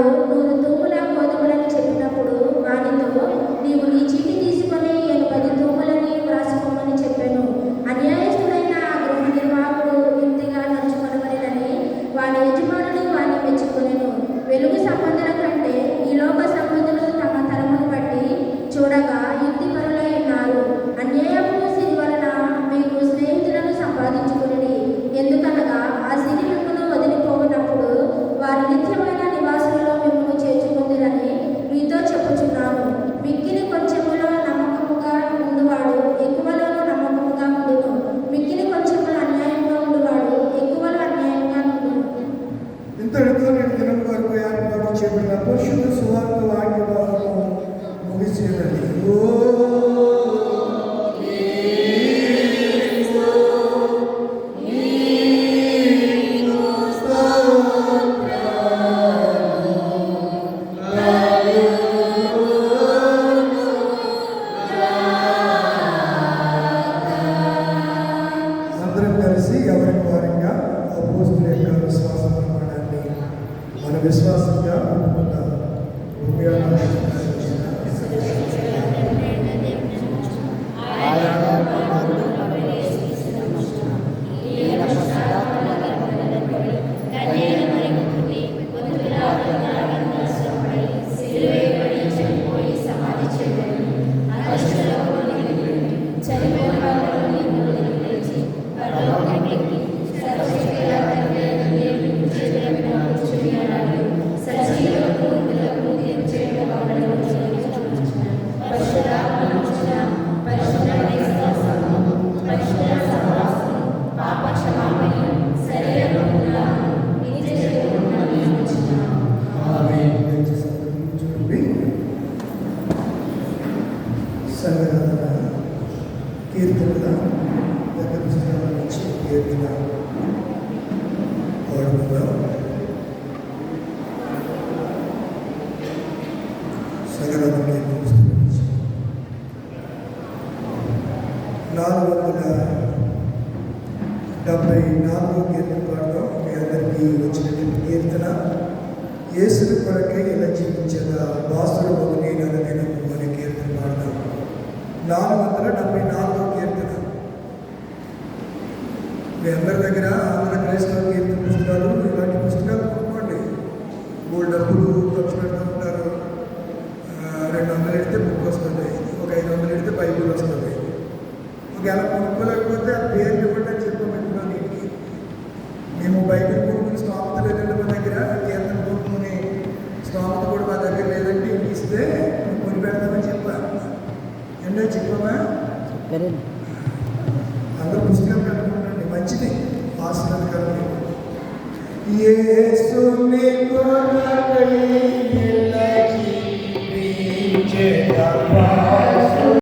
ನಾವು ಗುರುತು కీర్తన నుంచి కీర్తన పాడుకుందాం డెబ్బై నాలుగు కీర్తన పాడడం మీ కీర్తన. యేసుడు కొరకే ఇలా జీవించగా దాసుడు ఒక నేను నాలుగు వందల డెబ్బై నాలుగో కీర్తన మీ అందరి దగ్గర ఆంధ్ర క్రైస్తవ కీర్తన పుస్తకాలు ఇలాంటి పుస్తకాలు కొనుక్కోండి మూడు డబ్బులు ఖర్చు పెడుతూ ఉంటారు రెండు వందలు ఎడితే బుక్ వస్తుంది. ఒక ఐదు వందలు ఎడితే బైబుల్ వస్తుంది. ఒకవేళ కొనుక్కోలేకపోతే ఆ పేర్లు కూడా అని ఇంటికి మేము బైబిల్ చెప్పామా? చెప్పారండి అందరూ పుస్తకం కట్టుకుంటండి మంచిది. ఆశీర్వాదకరం యేసుని కొరకై ఇలా జీవించేదవా